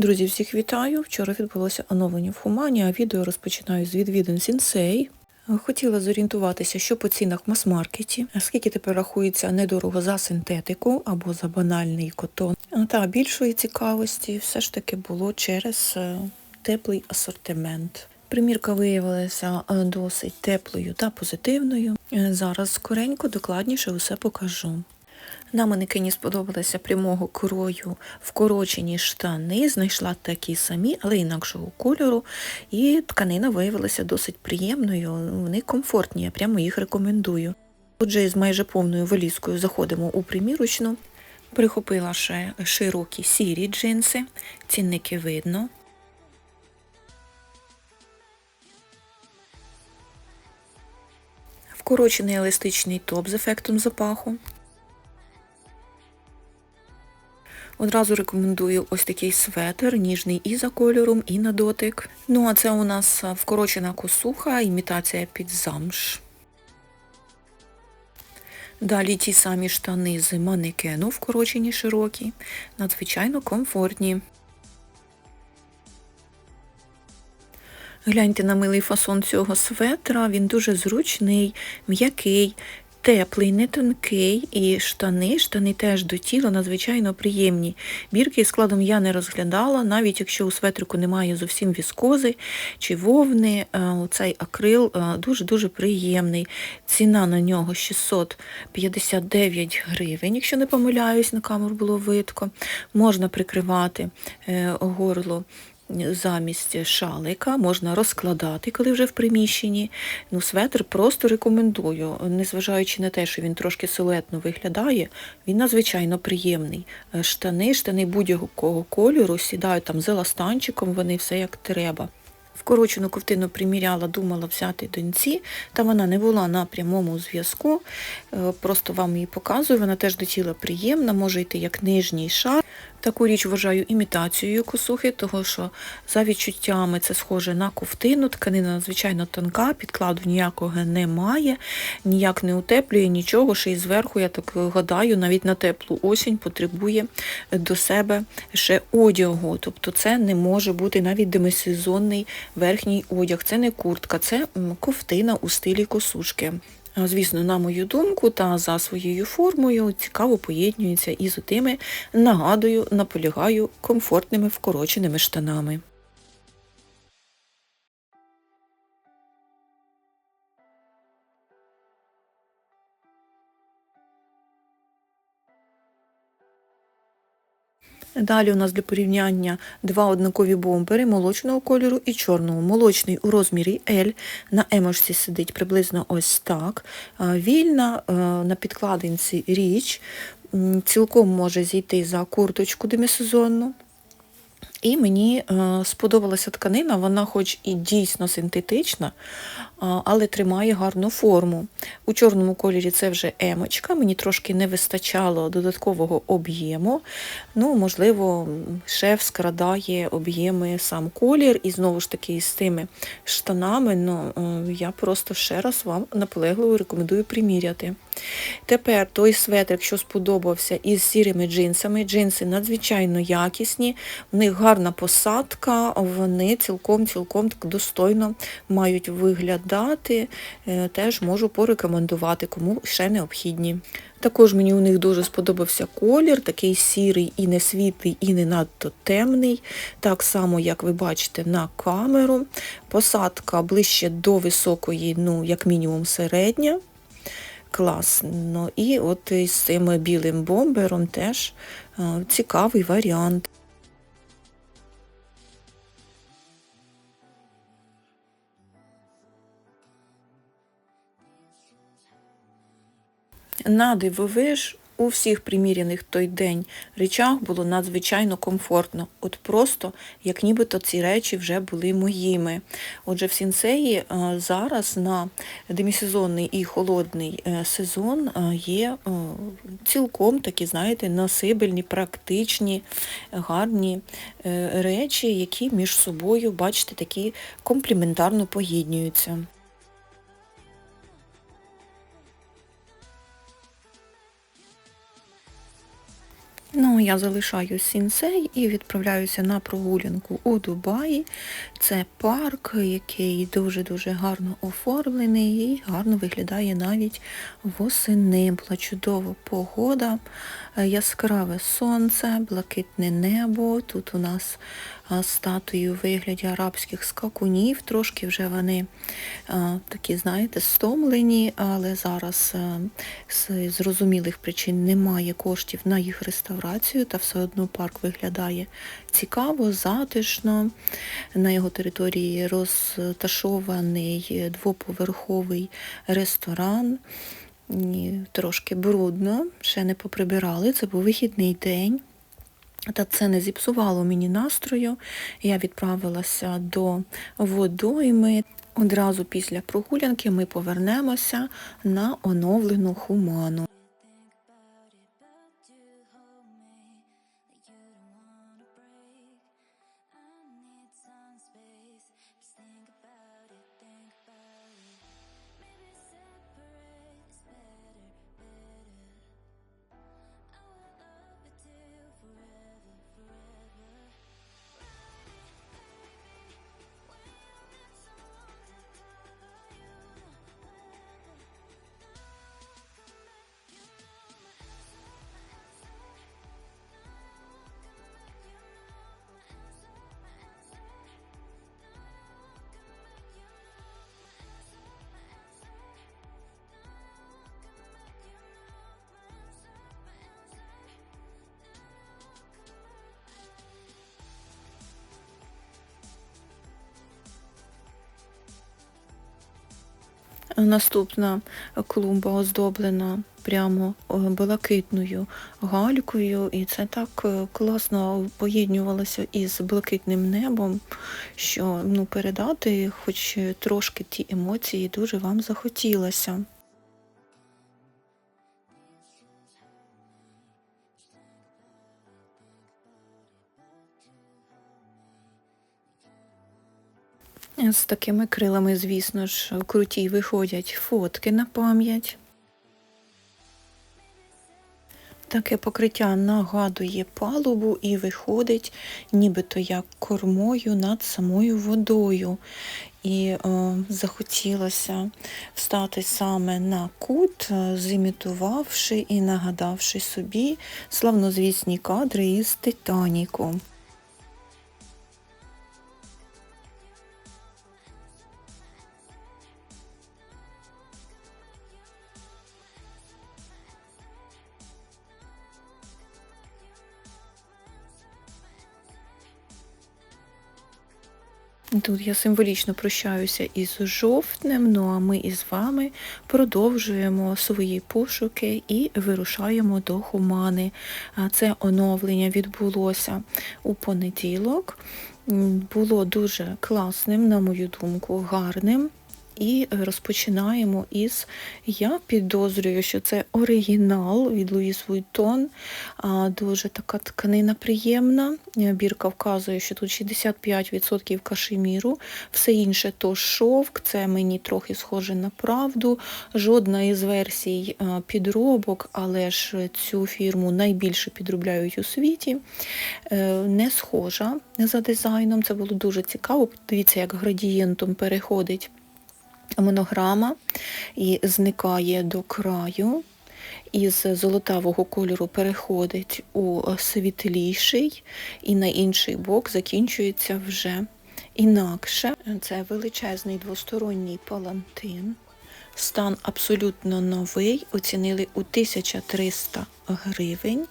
Друзі, всіх вітаю! Вчора відбулося оновлення в Хумані, а відео розпочинаю з відвідин Сінсей. Хотіла зорієнтуватися, що по цінах в мас-маркеті, скільки тепер рахується недорого за синтетику або за банальний котон. Та більшої цікавості все ж таки було через е, теплий асортимент. Примірка виявилася е, досить теплою та позитивною. Е, Зараз скоренько докладніше усе покажу. На манекені сподобалися прямого крою вкорочені штани, знайшла такі самі, але інакшого кольору. І тканина виявилася досить приємною, вони комфортні, я прямо їх рекомендую. Отже, з майже повною валізкою заходимо у примірочну. Прихопила ще широкі сірі джинси, цінники видно. Вкорочений еластичний топ з ефектом запаху. Одразу рекомендую ось такий светр, ніжний і за кольором, і на дотик. Ну, а це у нас вкорочена косуха, імітація під замш. Далі ті самі штани з манекену, вкорочені широкі, надзвичайно комфортні. Гляньте на милий фасон цього светра, він дуже зручний, м'який, теплий, не тонкий, і штани, штани теж до тіла надзвичайно приємні. Бірки складом я не розглядала, навіть якщо у светрику немає зовсім віскози чи вовни, цей акрил дуже-дуже приємний. Ціна на нього 659 гривень, якщо не помиляюсь, на камеру було видко. Можна прикривати е, горло замість шалика можна розкладати, коли вже в приміщенні. Ну, Светр просто рекомендую, незважаючи на те, що він трошки силуетно виглядає, він надзвичайно приємний. Штани, штани будь-якого кольору, сідають там з еластанчиком, вони все як треба. Вкорочену ковтину приміряла, думала взяти доньці, та вона не була на прямому зв'язку. Е, просто вам її показую, вона теж до тіла приємна, може йти як нижній шар. Таку річ вважаю імітацією косухи, того що за відчуттями це схоже на ковтину, тканина надзвичайно тонка, підкладу ніякого немає, ніяк не утеплює нічого, ще й зверху, я так гадаю, навіть на теплу осінь потребує до себе ще одягу. Тобто це не може бути навіть демисезонний верхній одяг, це не куртка, це ковтина у стилі косушки. Звісно, на мою думку, та за своєю формою цікаво поєднюється із отими, нагадую, наполягаю, комфортними вкороченими штанами. Далі у нас для порівняння два однакові бомбери молочного кольору і чорного. Молочний у розмірі L, на емошці сидить приблизно ось так. Вільна на підкладинці річ, цілком може зійти за курточку демисезонну. І мені сподобалася тканина, вона хоч і дійсно синтетична, але тримає гарну форму. У чорному кольорі це вже емочка, мені трошки не вистачало додаткового об'єму. Ну, Можливо, шеф скрадає об'єми сам колір, і знову ж таки з тими штанами ну, е, я просто ще раз вам наполегливо рекомендую приміряти. Тепер той светр, якщо сподобався, із сірими джинсами. Джинси надзвичайно якісні, в них гарна посадка, вони цілком-цілком достойно мають вигляд дати, е, теж можу порекомендувати, кому ще необхідні. Також мені у них дуже сподобався колір, такий сірий і не світлий, і не надто темний. Так само, як ви бачите, на камеру. Посадка ближче до високої, ну, як мінімум, середня. Класно. І от із цим білим бомбером теж е, цікавий варіант. На у всіх приміряних той день речах було надзвичайно комфортно. От просто, як нібито ці речі вже були моїми. Отже, в сінсеї е, зараз на демісезонний і холодний е, сезон е, є цілком такі, знаєте, насибельні, практичні, гарні речі, які між собою, бачите, такі компліментарно поєднюються. Ну, я залишаю сінсей і відправляюся на прогулянку у Дубаї. Це парк, який дуже-дуже гарно оформлений і гарно виглядає навіть восени. Була чудова погода, яскраве сонце, блакитне небо. Тут у нас статуї у вигляді арабських скакунів. Трошки вже вони такі, знаєте, стомлені, але зараз з зрозумілих причин немає коштів на їх реставрацію, та все одно парк виглядає цікаво, затишно. На його території розташований двоповерховий ресторан. Трошки брудно, ще не поприбирали. Це був вихідний день. Та це не зіпсувало мені настрою. Я відправилася до водойми. Одразу після прогулянки ми повернемося на оновлену хуману. Наступна клумба оздоблена прямо е, блакитною галькою, і це так е, класно поєднювалося із блакитним небом, що ну, передати хоч трошки ті емоції дуже вам захотілося. З такими крилами, звісно ж, круті виходять фотки на пам'ять. Таке покриття нагадує палубу і виходить нібито як кормою над самою водою. І о, е, захотілося встати саме на кут, е, зімітувавши і нагадавши собі славнозвісні кадри із Титаніку. Тут я символічно прощаюся із жовтнем, ну а ми із вами продовжуємо свої пошуки і вирушаємо до Хумани. Це оновлення відбулося у понеділок. Було дуже класним, на мою думку, гарним. І розпочинаємо із, я підозрюю, що це оригінал від Луїс Вуйтон. Дуже така тканина приємна. Бірка вказує, що тут 65% кашеміру, все інше то шовк, це мені трохи схоже на правду. Жодна із версій підробок, але ж цю фірму найбільше підробляють у світі. Е, не схожа за дизайном, це було дуже цікаво. Дивіться, як градієнтом переходить монограма і зникає до краю. Із золотавого кольору переходить у світліший, і на інший бок закінчується вже інакше. Це величезний двосторонній палантин. Стан абсолютно новий, оцінили у 1300 гривень.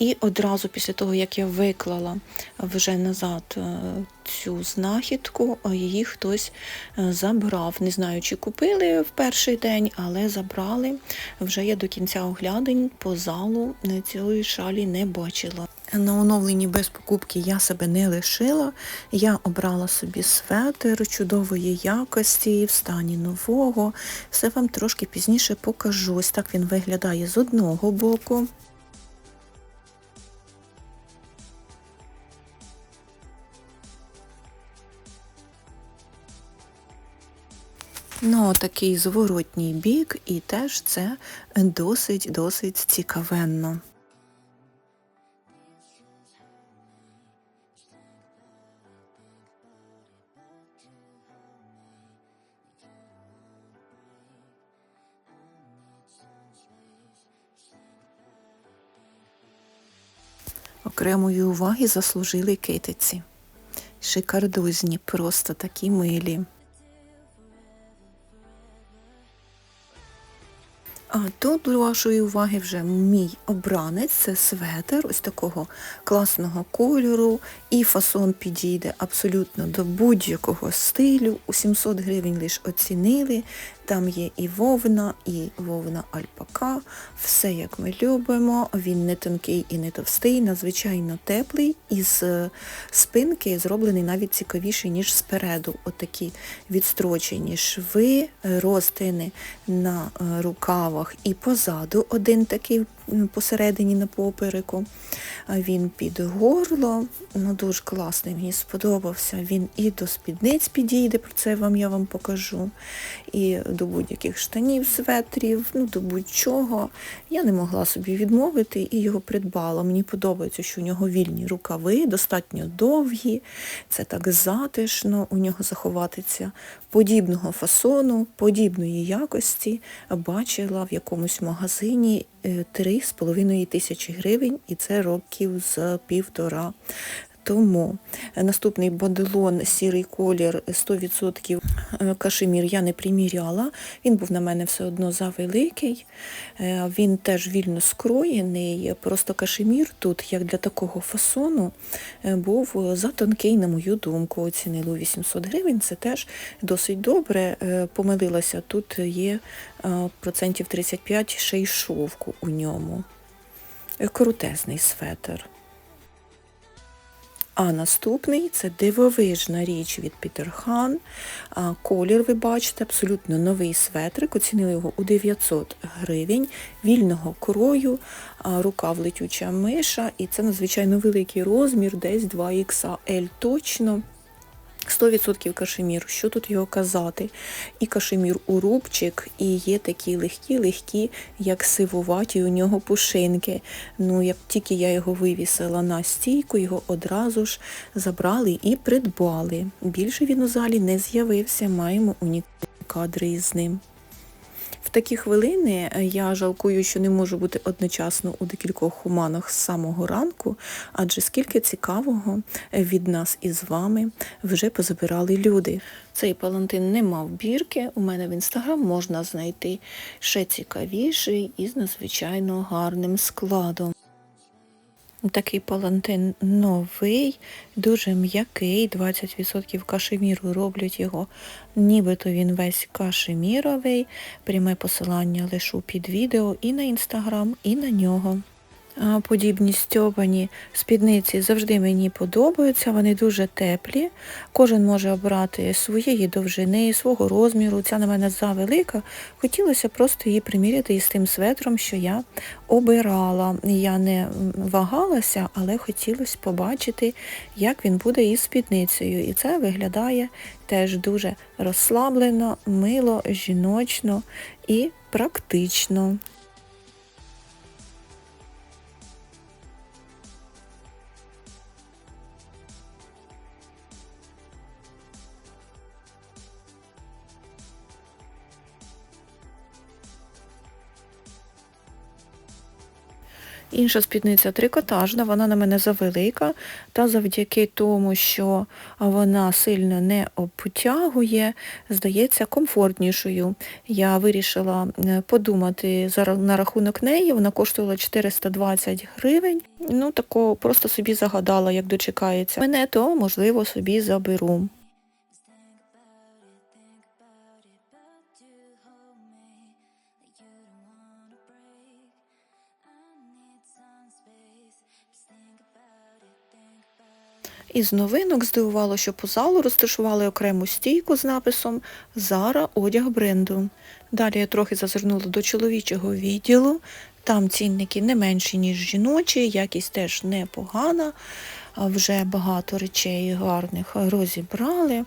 І одразу після того, як я виклала вже назад е, цю знахідку, її хтось е, забрав. Не знаю, чи купили в перший день, але забрали. Вже я до кінця оглядень по залу цієї шалі не бачила. На оновленні без покупки я себе не лишила. Я обрала собі светр чудової якості, в стані нового. Все вам трошки пізніше покажу. Ось так він виглядає з одного боку. Ну, такий зворотній бік, і теж це досить-досить цікавенно. Окремої уваги заслужили китиці. Шикардозні, просто такі милі. Тут до вашої уваги вже мій обранець, це светер ось такого класного кольору, і фасон підійде абсолютно до будь-якого стилю. У 700 гривень лише оцінили. Там є і вовна, і вовна альпака, все як ми любимо. Він не тонкий і не товстий, надзвичайно теплий, і з спинки зроблений навіть цікавіший, ніж спереду. Отакі відстрочені шви, розтини на е, рукавах і позаду один такий посередині на попереку. Він під горло, ну дуже класний, мені сподобався. Він і до спідниць підійде, про це вам я вам покажу, і до будь-яких штанів, светрів, ну до будь-чого. Я не могла собі відмовити і його придбала. Мені подобається, що у нього вільні рукави, достатньо довгі, це так затишно, у нього заховатися подібного фасону, подібної якості. Бачила в якомусь магазині е, 3,5 тисячі гривень, і це років з півтора. Тому е, наступний боделон, сірий колір, 100% е, кашемір я не приміряла. Він був на мене все одно завеликий. Е, Він теж вільно скроєний. Просто кашемір тут, як для такого фасону, е, був затонкий, на мою думку, оцінили 800 гривень. Це теж досить добре. Е, Помилилася, тут є е, процентів 35 ще й шовку у ньому. Е, Крутезний светр. А наступний це дивовижна річ від Пітерхан. Колір, ви бачите, абсолютно новий светрик. Оцінили його у 900 гривень, вільного крою, рука рукав летюча миша, і це надзвичайно великий розмір, десь 2XL точно. 100% кашемір, що тут його казати? І кашемір у рубчик, і є такі легкі-легкі, як сивуваті у нього пушинки. Ну, як тільки я його вивісила на стійку, його одразу ж забрали і придбали. Більше він у залі не з'явився, маємо унікальні кадри із ним. В такі хвилини е, я жалкую, що не можу бути одночасно у декількох хуманах з самого ранку, адже скільки цікавого е, від нас із вами вже позабирали люди. Цей палантин не мав бірки, у мене в інстаграм можна знайти ще цікавіший і з надзвичайно гарним складом. Такий палантин новий, дуже м'який, 20% кашеміру роблять його, нібито він весь кашеміровий. Пряме посилання лишу під відео і на інстаграм, і на нього. Подібні стьобані спідниці завжди мені подобаються, вони дуже теплі. Кожен може обрати своєї довжини, свого розміру. Ця на мене завелика. Хотілося просто її приміряти із тим светром, що я обирала. Я не вагалася, але хотілося побачити, як він буде із спідницею. І це виглядає теж дуже розслаблено, мило, жіночно і практично. Інша спідниця трикотажна, вона на мене завелика, та завдяки тому, що вона сильно не обтягує, здається комфортнішою. Я вирішила е, подумати на рахунок неї, вона коштувала 420 гривень. Ну, тако просто собі загадала, як дочекається. Мене то, можливо, собі заберу. Із новинок здивувало, що по залу розташували окрему стійку з написом Зара одяг бренду. Далі я трохи зазирнула до чоловічого відділу. Там цінники не менші, ніж жіночі, якість теж непогана. Вже багато речей гарних розібрали,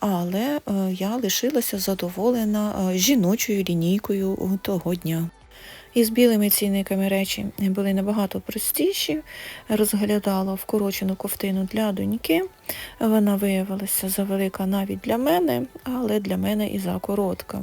але е, я лишилася задоволена е, жіночою лінійкою того дня. Із білими цінниками речі були набагато простіші. Розглядала вкорочену ковтину для доньки. Вона виявилася завелика навіть для мене, але для мене і закоротка.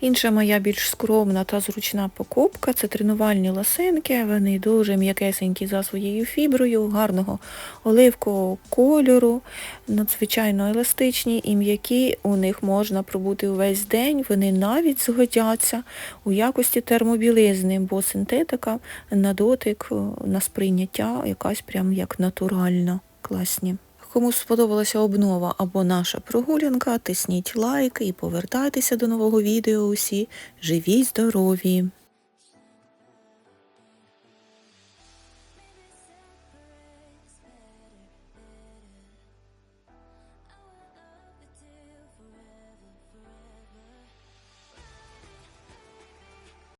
Інша моя більш скромна та зручна покупка це тренувальні лосинки. Вони дуже м'якесенькі за своєю фіброю, гарного оливкового кольору, надзвичайно еластичні і м'які. У них можна пробути увесь день. Вони навіть згодяться у якості термобілизни, бо синтетика на дотик, на сприйняття якась прям як натуральна. Класні. Кому сподобалася обнова або наша прогулянка, тисніть лайк і повертайтеся до нового відео усі живі, здорові!